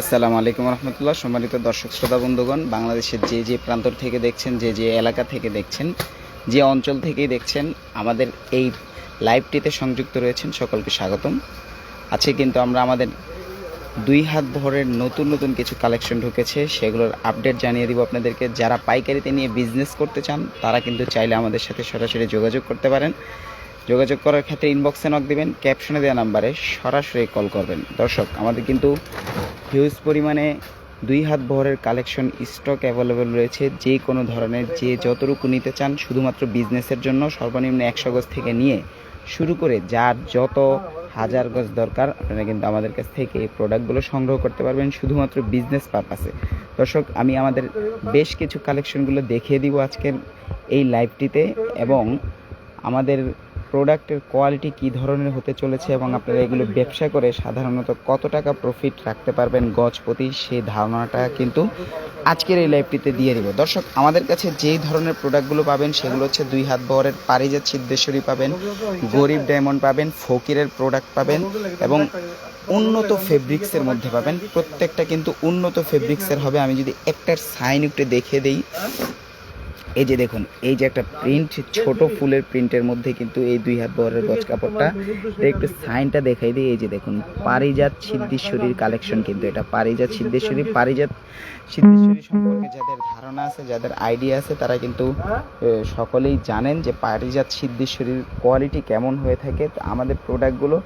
আসসালামু আলাইকুম রহমতুল্লাহ। সম্মানিত দর্শক শ্রোতা বন্ধুগণ, বাংলাদেশের যে যে প্রান্ত থেকে দেখছেন, যে যে এলাকা থেকে দেখছেন, যে অঞ্চল থেকেই দেখছেন, আমাদের এই লাইভটিতে সংযুক্ত রয়েছেন, সকলকে স্বাগতম। আছে কিন্তু আমরা আমাদের দুই হাত ভরের নতুন নতুন কিছু কালেকশন ঢুকেছে, সেগুলোর আপডেট জানিয়ে দিব আপনাদেরকে। যারা পাইকারিতে নিয়ে বিজনেস করতে চান, তারা কিন্তু চাইলে আমাদের সাথে সরাসরি যোগাযোগ করতে পারেন। যোগাযোগ করার ক্ষেত্রে ইনবক্সে নক দিবেন ক্যাপশনে দেওয়া নাম্বারে সরাসরি কল করবেন। দর্শক, আমাদের কিন্তু হিউজ পরিমাণে দুই হাত বহরের কালেকশন স্টক অ্যাভেলেবেল রয়েছে। যে কোনো ধরনের, যে যতটুকু নিতে চান, শুধুমাত্র বিজনেসের জন্য সর্বনিম্ন একশো গজ থেকে নিয়ে শুরু করে যার যত হাজার গজ দরকার, আপনারা কিন্তু আমাদের কাছ থেকে এই প্রোডাক্টগুলো সংগ্রহ করতে পারবেন শুধুমাত্র বিজনেস পারপাসে দর্শক, আমি আমাদের বেশ কিছু কালেকশনগুলো দেখিয়ে দিব আজকের এই লাইভটিতে এবং আমাদের প্রোডাক্টের কোয়ালিটি কী ধরনের হতে চলেছে এবং আপনারা এগুলো ব্যবসা করে সাধারণত কত টাকা প্রফিট রাখতে পারবেন গজপতি সেই ধারণাটা কিন্তু আজকের এই লাইভটিতে দিয়ে দিব। দর্শক, আমাদের কাছে যেই ধরনের প্রোডাক্টগুলো পাবেন সেগুলো হচ্ছে দুই হাত বহরের পারিজাত সিদ্ধেশ্বরী পাবেন, গরিব ডায়মন্ড পাবেন, ফকিরের প্রোডাক্ট পাবেন এবং উন্নত ফেব্রিক্সের মধ্যে পাবেন। প্রত্যেকটা কিন্তু উন্নত ফেব্রিক্সের হবে। আমি যদি একটার সাইন একটু দেখে দিই। এই যে দেখুন, এই যে একটা প্রিন্ট ছোট ফুলের প্রিন্টের মধ্যে কিন্তু এই দুই হাত বহরের গজ কাপড়টা। একটু সাইনটা দেখাই দিই, এই যে দেখুন, পারিজাত সিদ্ধেশ্বরীর কালেকশন কিন্তু এটা। পারিজাত সিদ্ধেশ্বরী পারিজাত সিদ্ধেশ্বরী সম্পর্কে যাদের ধারণা আছে, যাদের আইডিয়া আছে, তারা কিন্তু সকলেই জানেন যে পারিজাত সিদ্ধেশ্বরীর কোয়ালিটি কেমন হয়ে থাকে। আমাদের প্রোডাক্টগুলো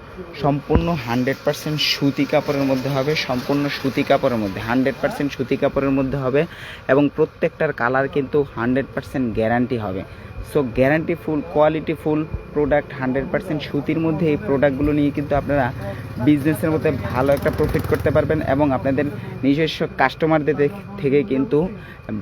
সম্পূর্ণ হান্ড্রেড পার্সেন্ট সুতি কাপড়ের মধ্যে হবে, সম্পূর্ণ সুতি কাপড়ের মধ্যে হান্ড্রেড পার্সেন্ট সুতি কাপড়ের মধ্যে হবে। এবং প্রত্যেকটার কালার কিন্তু হান্ড্রেড পার্সেন্ট গ্যারান্টি হবে। So guarantee full quality full product hundred percent সুতির মধ্যে এই প্রোডাক্টগুলো নিয়ে কিন্তু আপনারা বিজনেসের মধ্যে ভালো একটা প্রফিট করতে পারবেন এবং আপনাদের নিজস্ব কাস্টমারদের থেকে কিন্তু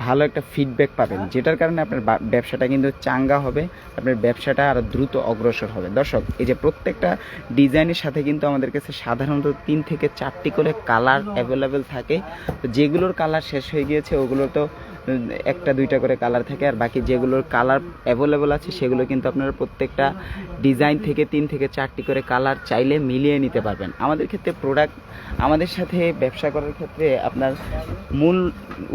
ভালো একটা ফিডব্যাক পাবেন, যেটার কারণে আপনার ব্যবসাটা কিন্তু চাঙ্গা হবে, আপনার ব্যবসাটা আরও দ্রুত অগ্রসর হবে। দর্শক, এই যে প্রত্যেকটা ডিজাইনের সাথে কিন্তু আমাদের কাছে সাধারণত তিন থেকে চারটি করে কালার অ্যাভেলেবেল থাকে। তো যেগুলোর কালার শেষ হয়ে গিয়েছে, ওগুলো তো একটা, দুইটা করে কালার থাকে আর বাকি যেগুলোর কালার অ্যাভেলেবল আছে সেগুলো কিন্তু আপনারা প্রত্যেকটা ডিজাইন থেকে তিন থেকে চারটি করে কালার চাইলে মিলিয়ে নিতে পারবেন। আমাদের ক্ষেত্রে প্রোডাক্ট আমাদের সাথে ব্যবসা করার ক্ষেত্রে আপনার মূল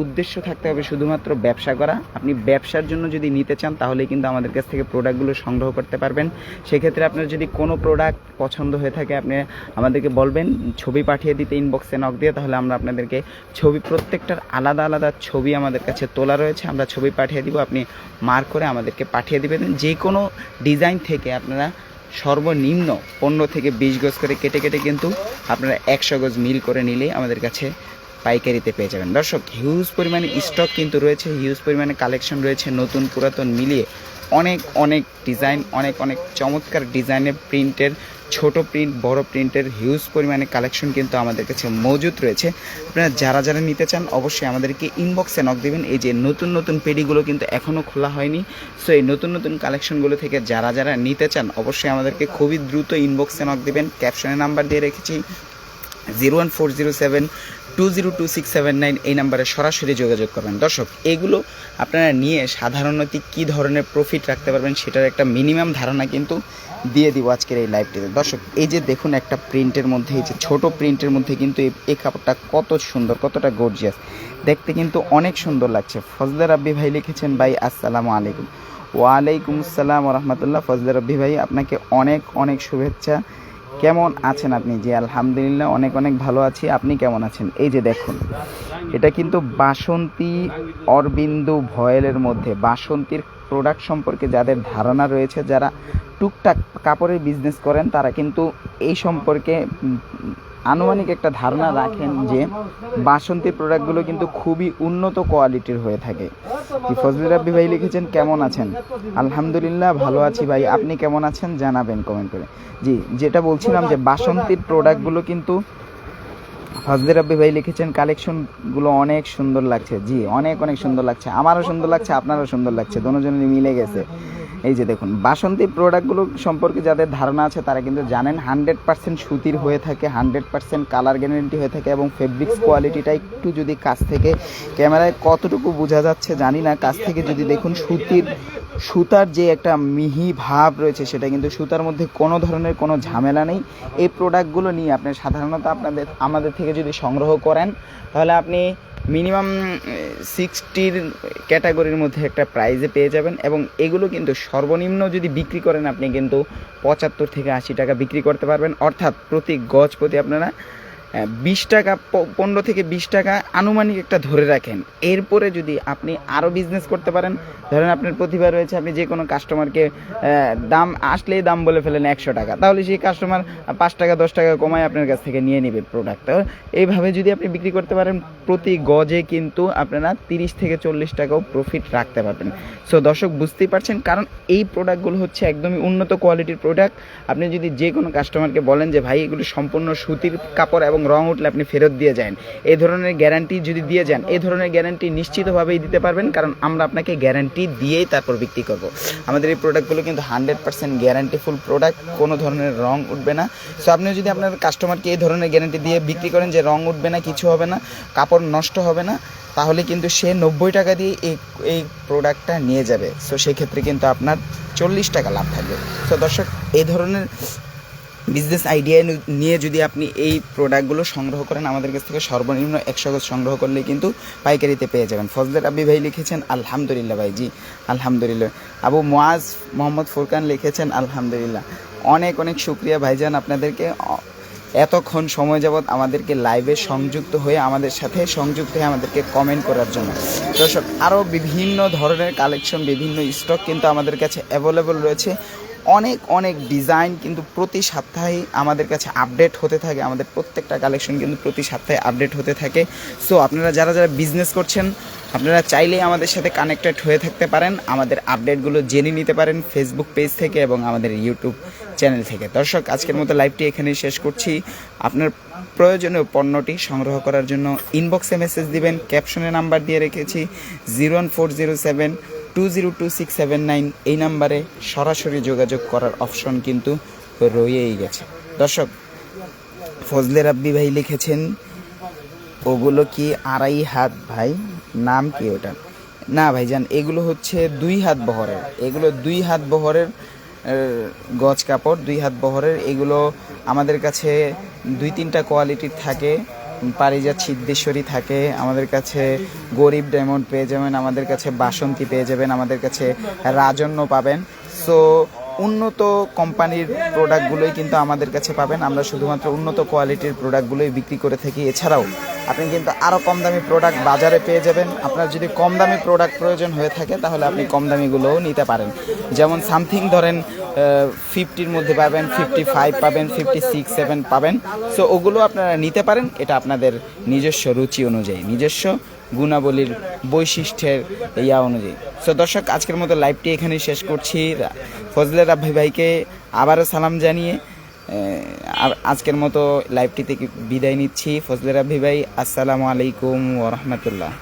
উদ্দেশ্য থাকতে হবে শুধুমাত্র ব্যবসা করা। আপনি ব্যবসার জন্য যদি নিতে চান তাহলে কিন্তু আমাদের কাছ থেকে প্রোডাক্টগুলো সংগ্রহ করতে পারবেন। সেক্ষেত্রে আপনার যদি কোনো প্রোডাক্ট পছন্দ হয়ে থাকে, আপনি আমাদেরকে বলবেন, ছবি পাঠিয়ে দিতে ইনবক্সে নক দিয়ে, তাহলে আমরা আপনাদেরকে ছবি, প্রত্যেকটার আলাদা আলাদা ছবি আমাদের কাছে তোলা রয়েছে, আমরা ছবি পাঠিয়ে দিব, আপনি মার্ক করে আমাদেরকে পাঠিয়ে দেবেন। যে কোনো ডিজাইন থেকে আপনারা সর্বনিম্ন পনেরো থেকে বিশ গজ করে কেটে কেটে কিন্তু আপনারা একশো গজ মিল করে নিলেই আমাদের কাছে পাইকারিতে পেয়ে যাবেন। দর্শক, হিউজ পরিমাণে স্টক কিন্তু রয়েছে, হিউজ পরিমাণে কালেকশন রয়েছে, নতুন পুরাতন মিলিয়ে অনেক অনেক ডিজাইন অনেক অনেক চমৎকার ডিজাইনের প্রিন্টের ছোট প্রিন্ট বড় প্রিন্টের হিউজ পরিমাণে কালেকশন কিন্তু আমাদের কাছে মজুদ রয়েছে। আপনারা যারা যারা নিতে চান, অবশ্যই আমাদেরকে ইনবক্সে নক দেবেন। এই যে নতুন নতুন পেডিগুলো কিন্তু এখনও খোলা হয়নি। সো এই নতুন নতুন কালেকশনগুলো থেকে যারা যারা নিতে চান, অবশ্যই আমাদেরকে খুবই দ্রুত ইনবক্সে নক দেবেন। ক্যাপশনে নাম্বার দিয়ে রেখেছি। Zero one four zero seven two zero two six seven nine এই নাম্বারে সরাসরি যোগাযোগ করবেন। দর্শক, এগুলো আপনারা নিয়ে সাধারণত কী ধরনের প্রফিট রাখতে পারবেন সেটার একটা মিনিমাম ধারণা কিন্তু দিয়ে দিব আজকের এই লাইভটিতে দর্শক, এই যে দেখুন একটা প্রিন্টের মধ্যে, এই যে ছোটো প্রিন্টের মধ্যে কিন্তু এই- কাপড়টা কত সুন্দর, কতটা গর্জিয়াস দেখতে কিন্তু অনেক সুন্দর লাগছে। ফজদার রাব্বি ভাই লিখেছেন, ভাই, আসসালামু আলাইকুম। ওয়ালাইকুম আসসালাম রহমতুল্লাহ। ফজদার রাব্বি ভাই, আপনাকে অনেক অনেক শুভেচ্ছা। কেমন আছেন আপনি? যে আলহামদুলিল্লাহ, অনেক অনেক ভালো আছি। আপনি কেমন আছেন? এই যে দেখুন, এটা কিন্তু বাসন্তী অরবিন্দু ভয়েলের মধ্যে, বাসন্তীর প্রোডাক্ট সম্পর্কে যাদের ধারণা রয়েছে, যারা টুকটাক কাপড়ের বিজনেস করেন, তারা কিন্তু এই সম্পর্কে আনুমানিক একটা ধারণা রাখেন যে বাসন্তীর প্রোডাক্টগুলো কিন্তু খুবই উন্নত কোয়ালিটির হয়ে থাকে। জি ফজলুর রাব্বি ভাই লিখেছেন, কেমন আছেন? আলহামদুলিল্লাহ, ভালো আছি ভাই। আপনি কেমন আছেন? জানাবেন কমেন্ট করে। জি, যেটা বলছিলাম যে বাসন্তীর প্রোডাক্টগুলো কিন্তু ফজলে রাব্বি ভাই লিখেছেন, কালেকশনগুলো অনেক সুন্দর লাগছে। জি, অনেক অনেক সুন্দর লাগছে। আমারও সুন্দর লাগছে, আপনারও সুন্দর লাগছে। দুজনের মিলে গেছে। এই যে দেখুন, বাসন্তী প্রোডাক্টগুলো সম্পর্কে যাদের ধারণা আছে, তারা কিন্তু জানেন হান্ড্রেড পার্সেন্ট সুতির হয়ে থাকে হান্ড্রেড পার্সেন্ট কালার গ্যারেন্টি হয়ে থাকে এবং ফেব্রিক্স কোয়ালিটিটা একটু যদি কাছ থেকে, ক্যামেরায় কতটুকু বোঝা যাচ্ছে জানি না, কাছ থেকে যদি দেখুন সুতির সুতার যে একটা মিহি ভাব রয়েছে সেটা কিন্তু সুতার মধ্যে কোনো ধরনের কোনো ঝামেলা নেই। এই প্রোডাক্টগুলো নিয়ে আপনি সাধারণত আপনাদের, আমাদের থেকে যদি সংগ্রহ করেন, তাহলে আপনি মিনিমাম সিক্সটির ক্যাটাগরির মধ্যে একটা প্রাইজে পেয়ে যাবেন এবং এগুলো কিন্তু সর্বনিম্ন যদি বিক্রি করেন, আপনি কিন্তু পঁচাত্তর থেকে আশি টাকা বিক্রি করতে পারবেন। অর্থাৎ প্রতি গজ প্রতি আপনারা বিশ টাকা পনেরো থেকে বিশ টাকা আনুমানিক একটা ধরে রাখেন। এরপরে যদি আপনি আরও বিজনেস করতে পারেন, ধরেন আপনার প্রতিভা রয়েছে, আপনি যে কোনো কাস্টমারকে দাম, আসলেই দাম বলে ফেলেন একশো টাকা, তাহলে সেই কাস্টমার পাঁচ টাকা, দশ টাকা কমায় আপনার কাছ থেকে নিয়ে নেবে প্রোডাক্ট এইভাবে যদি আপনি বিক্রি করতে পারেন, প্রতি গজে কিন্তু আপনারা তিরিশ থেকে চল্লিশ টাকাও প্রফিট রাখতে পারবেন। সো দর্শক, বুঝতেই পারছেন? কারণ এই প্রোডাক্টগুলো হচ্ছে একদমই উন্নত কোয়ালিটির প্রোডাক্ট আপনি যদি যে কোনো কাস্টমারকে বলেন যে, ভাই, এগুলো সম্পূর্ণ সুতির কাপড় এবং রং উঠলে আপনি ফেরত দিয়ে যান। এই ধরনের গ্যারান্টি যদি দিয়ে যান, এই ধরনের গ্যারান্টি নিশ্চিতভাবেই দিতে পারবেন, কারণ আমরা আপনাকে গ্যারান্টি দিয়েই তারপর বিক্রি করব। আমাদের এই প্রোডাক্টগুলো কিন্তু হান্ড্রেড পার্সেন্ট গ্যারান্টিফুল প্রোডাক্ট কোনো ধরনের রং উঠবে না। সো আপনি যদি আপনার কাস্টমারকে এই ধরনের গ্যারান্টি দিয়ে বিক্রি করেন যে রং উঠবে না, কিছু হবে না, কাপড় নষ্ট হবে না, তাহলে কিন্তু সে নব্বই টাকা দিয়ে এই এই প্রোডাক্টটা নিয়ে যাবে। সো সেক্ষেত্রে কিন্তু আপনার চল্লিশ টাকা লাভ থাকবে। সো দর্শক, এই ধরনের বিজনেস আইডিয়া নিয়ে যদি আপনি এই প্রোডাক্টগুলো সংগ্রহ করেন, আমাদের কাছ থেকে সর্বনিম্ন একশো গজ সংগ্রহ করলে কিন্তু পাইকারিতে পেয়ে যাবেন। ফজলের আবি ভাই লিখেছেন, আলহামদুলিল্লাহ ভাই জি আলহামদুলিল্লাহ। আবু মোয়াজ মোহাম্মদ ফুরকান লিখেছেন, আলহামদুলিল্লাহ। অনেক অনেক শুক্রিয়া ভাইজান আপনাদেরকে। এতক্ষণ সময় যাবৎ আমাদেরকে লাইভে সংযুক্ত হয়ে, আমাদের সাথে সংযুক্ত হয়ে আমাদেরকে কমেন্ট করার জন্য। দর্শক আরও বিভিন্ন ধরনের কালেকশন বিভিন্ন স্টক কিন্তু আমাদের কাছে অ্যাভেলেবল রয়েছে। অনেক অনেক ডিজাইন কিন্তু প্রতি সপ্তাহে আমাদের কাছে আপডেট হতে থাকে। আমাদের প্রত্যেকটা কালেকশন কিন্তু প্রতি সপ্তাহে আপডেট হতে থাকে। সো আপনারা যারা যারা বিজনেস করছেন, আপনারা চাইলেই আমাদের সাথে কানেক্টেড হয়ে থাকতে পারেন। আমাদের আপডেটগুলো জেনে নিতে পারেন ফেসবুক পেজ থেকে এবং আমাদের ইউটিউব চ্যানেল থেকে। দর্শক, আজকের মতো লাইভটি এখানেই শেষ করছি। আপনার প্রয়োজনীয় পণ্যটি সংগ্রহ করার জন্য ইনবক্সে মেসেজ দিবেন। ক্যাপশনে নাম্বার দিয়ে রেখেছি। Zero one four zero seven two zero two six seven nine এই নাম্বারে সরাসরি যোগাযোগ করার অপশন কিন্তু রয়েই গেছে। দর্শক, ফজলে রাব্বি ভাই লিখেছেন, ওগুলো কি আড়াই হাত ভাই? নাম কি ওটা? না ভাইজান, এগুলো হচ্ছে দুই হাত বহরের। এগুলো দুই হাত বহরের গজ কাপড়, দুই হাত বহরের। এগুলো আমাদের কাছে দুই তিনটা কোয়ালিটির থাকে। পারিজাত সিদ্ধেশ্বরী থাকে, আমাদের কাছে গরিব ডায়মন্ড পেয়ে যাবেন, আমাদের কাছে বাসন্তী পেয়ে যাবেন, আমাদের কাছে রাজন্য পাবেন। সো উন্নত কোম্পানির প্রোডাক্টগুলোই কিন্তু আমাদের কাছে পাবেন। আমরা শুধুমাত্র উন্নত কোয়ালিটির প্রোডাক্টগুলোই বিক্রি করে থাকি। এছাড়াও আপনি কিন্তু আরও কম দামি প্রোডাক্ট বাজারে পেয়ে যাবেন। আপনার যদি কম দামি প্রোডাক্ট প্রয়োজন হয়ে থাকে, তাহলে আপনি কম দামিগুলোও নিতে পারেন। যেমন সামথিং ধরেন ফিফটির মধ্যে পাবেন ফিফটি ফাইভ পাবেন ফিফটি সিক্স সেভেন পাবেন। সো ওগুলো আপনারা নিতে পারেন। এটা আপনাদের নিজস্ব রুচি অনুযায়ী, নিজস্ব গুণাবলীর বৈশিষ্ট্যের ইয়া অনুযায়ী। সো দর্শক, আজকের মতো লাইভটি এখানেই শেষ করছি। ফজলে রাব্বি ভাইকে আবারও সালাম জানিয়ে আজকের মতো লাইভটি থেকে বিদায় নিচ্ছি? ফজলে রাব্বি ভাই আসসালামু আলাইকুম ওরহমতুল্লাহ